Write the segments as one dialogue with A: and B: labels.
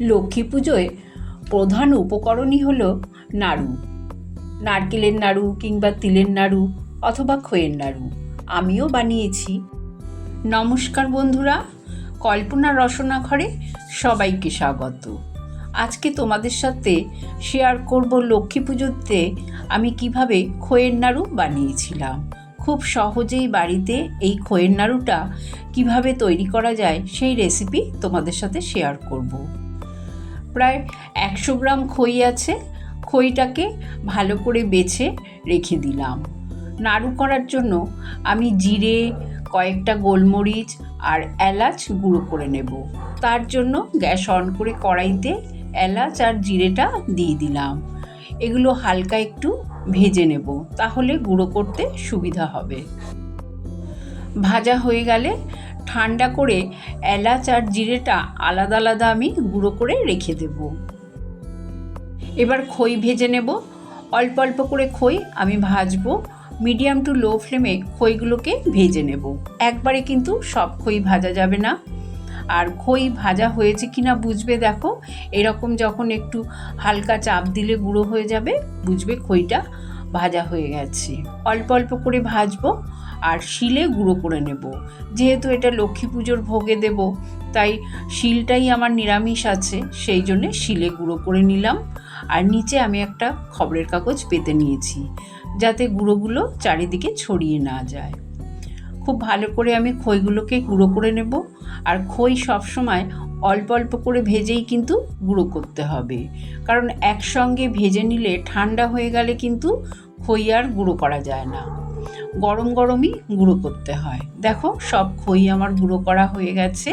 A: লক্ষ্মী পুজোয় প্রধান উপকরণই হল নাড়ু। নারকেলের নাড়ু কিংবা তিলের নাড়ু অথবা খইয়ের নাড়ু। আমিও বানিয়েছি। নমস্কার বন্ধুরা, কল্পনা রসনা ঘরে সবাইকে স্বাগত। আজকে তোমাদের সাথে শেয়ার করব লক্ষ্মী পুজোতে আমি কীভাবে খইয়ের নাড়ু বানিয়েছিলাম। খুব সহজেই বাড়িতে এই খইয়ের নাড়ুটা কীভাবে তৈরি করা যায় সেই রেসিপি তোমাদের সাথে শেয়ার করব। প্রায় একশো গ্রাম খই আছে। খইটাকে ভালো করে বেছে রেখে দিলাম। নাড়ু করার জন্য আমি জিরে, কয়েকটা গোলমরিচ আর এলাচ গুঁড়ো করে নেব। তার জন্য গ্যাস অন করে কড়াইতে এলাচ আর জিরেটা দিয়ে দিলাম। এগুলো হালকা একটু ভেজে নেব, তাহলে গুঁড়ো করতে সুবিধা হবে। ভাজা হয়ে গেলে ঠান্ডা করে এলাচ আর জিরেটা আলাদা আলাদা আমি গুঁড়ো করে রেখে দেব। এবার খই ভেজে নেব। অল্প অল্প করে খই আমি ভাজবো। মিডিয়াম টু লো ফ্লেমে খইগুলোকে ভেজে নেব। একবারে কিন্তু সব খই ভাজা যাবে না। আর খই ভাজা হয়েছে কিনা বুঝবে দেখো। এরকম যখন একটু হালকা চাপ দিলে গুঁড়ো হয়ে যাবে, বুঝবে খইটা ভাজা হয়ে গেছে। অল্প অল্প করে ভাজবো। আর শিলে গুঁড়ো করে নেব। যেহেতু এটা লক্ষ্মী পুজোর ভোগে দেব, তাই শিলটাই আমার নিরামিষ আছে, সেই জন্যে শিলে গুঁড়ো করে নিলাম। আর নিচে আমি একটা খবরের কাগজ পেতে নিয়েছি, যাতে গুঁড়োগুলো চারিদিকে ছড়িয়ে না যায়। খুব ভালো করে আমি খইগুলোকে গুঁড়ো করে নেব, আর খই সবসময় অল্প অল্প করে ভেজেই কিন্তু গুঁড়ো করতে হবে। কারণ একসঙ্গে ভেজে নিলে ঠান্ডা হয়ে গেলে কিন্তু খই আর গুঁড়ো করা যায় না। গরম গরমই গুঁড়ো করতে হয়। দেখো, সব খই আমার গুঁড়ো করা হয়ে গেছে।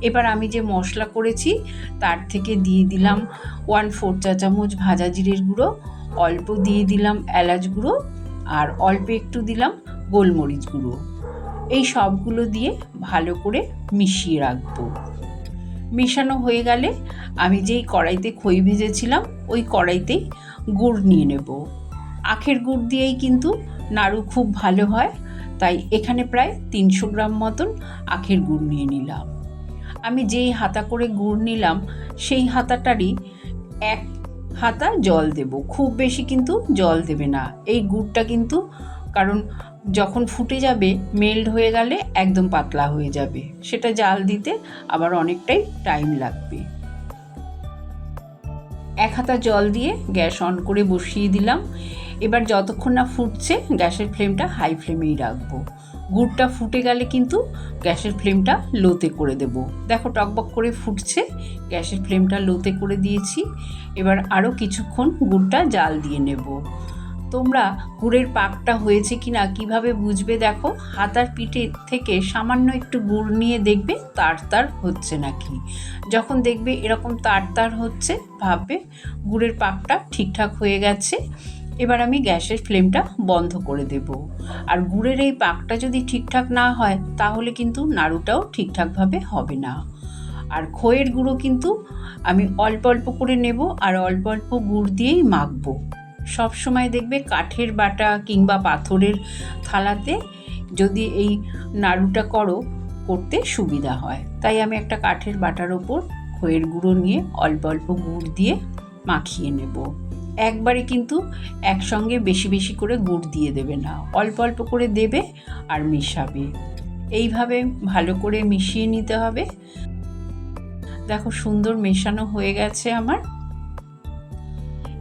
A: এবার আমি যে মশলা করেছি, তার থেকে দিয়ে দিলাম ওয়ান ফোর চা চামচ ভাজা জিরের গুঁড়ো, অল্প দিয়ে দিলাম এলাচ গুঁড়ো, আর অল্প একটু দিলাম গোলমরিচ গুঁড়ো। এই সবগুলো দিয়ে ভালো করে মিশিয়ে রাখব। মেশানো হয়ে গেলে আমি যেই কড়াইতে খই ভেজেছিলাম, ওই কড়াইতেই গুড় নিয়ে নেব। আখের গুড় দিয়েই কিন্তু নাড়ু খুব ভালো হয়, তাই এখানে প্রায় তিনশো গ্রাম মতন আখের গুড় নিয়ে নিলাম। আমি যেই হাতা করে গুড় নিলাম, সেই হাতাটারই এক হাতা জল দেব। খুব বেশি কিন্তু জল দেবে না। এই গুড়টা কিন্তু কারণ যখন ফুটে যাবে মেল্ড হয়ে গেলে একদম পাতলা হয়ে যাবে। সেটা জাল দিতে আবার অনেকটাই টাইম লাগবে। এক হাতা জল দিয়ে গ্যাস অন করে বসিয়ে দিলাম। এবার যতক্ষণ না ফুটছে, গ্যাসের ফ্লেমটা হাই ফ্লেমেই রাখব। গুড়টা ফুটে গেলে কিন্তু গ্যাসের ফ্লেমটা লোতে করে দেব। দেখো, টকবক করে ফুটছে, গ্যাসের ফ্লেমটা লোতে করে দিয়েছি। এবার আরও কিছুক্ষণ গুড়টা জাল দিয়ে নেব। তোমরা গুড়ের পাকটা হয়েছে কি না কীভাবে বুঝবে দেখো? হাতার পিঠে থেকে সামান্য একটু গুড় নিয়ে দেখবে তার তার হচ্ছে নাকি। যখন দেখবে এরকম তার তার হচ্ছে, ভাববে গুড়ের পাকটা ঠিকঠাক হয়ে গেছে। এবার আমি গ্যাসের ফ্লেমটা বন্ধ করে দেব। আর গুড়ের এই পাকটা যদি ঠিকঠাক না হয়, তাহলে কিন্তু নাড়ুটাও ঠিকঠাকভাবে হবে না। আর খইয়ের গুঁড়ো কিন্তু আমি অল্প অল্প করে নেব আর অল্প অল্প গুড় দিয়েই মাখবো। সব সময় দেখবে কাঠের বাটা কিংবা পাথরের থালাতে যদি এই নাড়ুটা করো, করতে সুবিধা হয়। তাই আমি একটা কাঠের বাটার ওপর খইয়ের গুঁড়ো নিয়ে অল্প অল্প গুড় দিয়ে মাখিয়ে নেব। একবারে কিন্তু একসঙ্গে বেশি বেশি করে গুড় দিয়ে দেবে না। অল্প অল্প করে দেবে আর মেশাবে। এইভাবে ভালো করে মিশিয়ে নিতে হবে। দেখো সুন্দর মেশানো হয়ে গেছে আমার।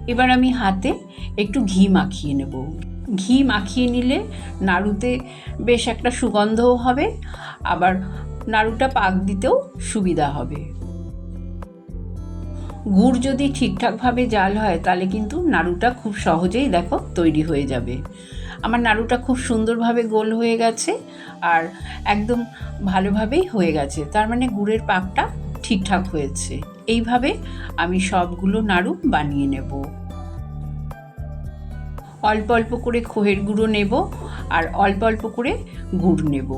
A: এবার আমি হাতে একটু ঘি মাখিয়ে নেব। ঘি মাখিয়ে নিলে নাড়ুতে বেশ একটা সুগন্ধও হবে, আবার নাড়ুটা পাক দিতেও সুবিধা হবে। গুড় যদি ঠিকঠাকভাবে জাল হয়, তাহলে কিন্তু নাড়ুটা খুব সহজেই দেখো তৈরি হয়ে যাবে। আমার নাড়ুটা খুব সুন্দরভাবে গোল হয়ে গেছে আর একদম ভালোভাবেই হয়ে গেছে। তার মানে গুড়ের পাকটা ঠিকঠাক হয়েছে। এইভাবে আমি সবগুলো নাড়ু বানিয়ে নেব। অল্প অল্প করে খোয়ের গুঁড়ো নেব আর অল্প অল্প করে গুড় নেব।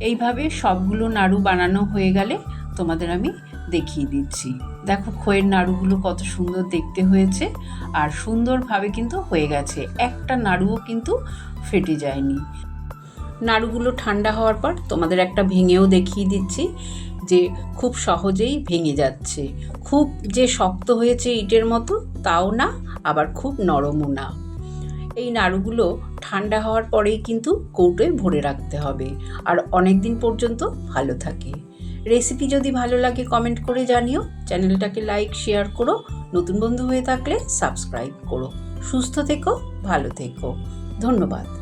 A: এইভাবে সবগুলো নাড়ু বানানো হয়ে গেলে তোমাদের আমি দেখিয়ে দিচ্ছি। দেখো খোয়ের নাড়ুগুলো কত সুন্দর দেখতে হয়েছে আর সুন্দরভাবে কিন্তু হয়ে গেছে। একটা নাড়ুও কিন্তু ফেটে যায়নি। নাড়ুগুলো ঠান্ডা হওয়ার পর তোমাদের একটা ভেঙেও দেখিয়ে দিচ্ছি যে খুব সহজেই ভেঙে যাচ্ছে। খুব যে শক্ত হয়েছে ইটের মতো তাও না, আবার খুব নরমও না। এই নাড়ুগুলো ঠান্ডা হওয়ার পরেই কিন্তু কৌটোয় ভরে রাখতে হবে। আর অনেক দিন পর্যন্ত ভালো থাকে। রেসিপি যদি ভালো লাগে কমেন্ট করে জানিও। চ্যানেলটাকে লাইক শেয়ার করো। নতুন বন্ধু হয়ে থাকলে সাবস্ক্রাইব করো। সুস্থ থেকো, ভালো থেকো। ধন্যবাদ।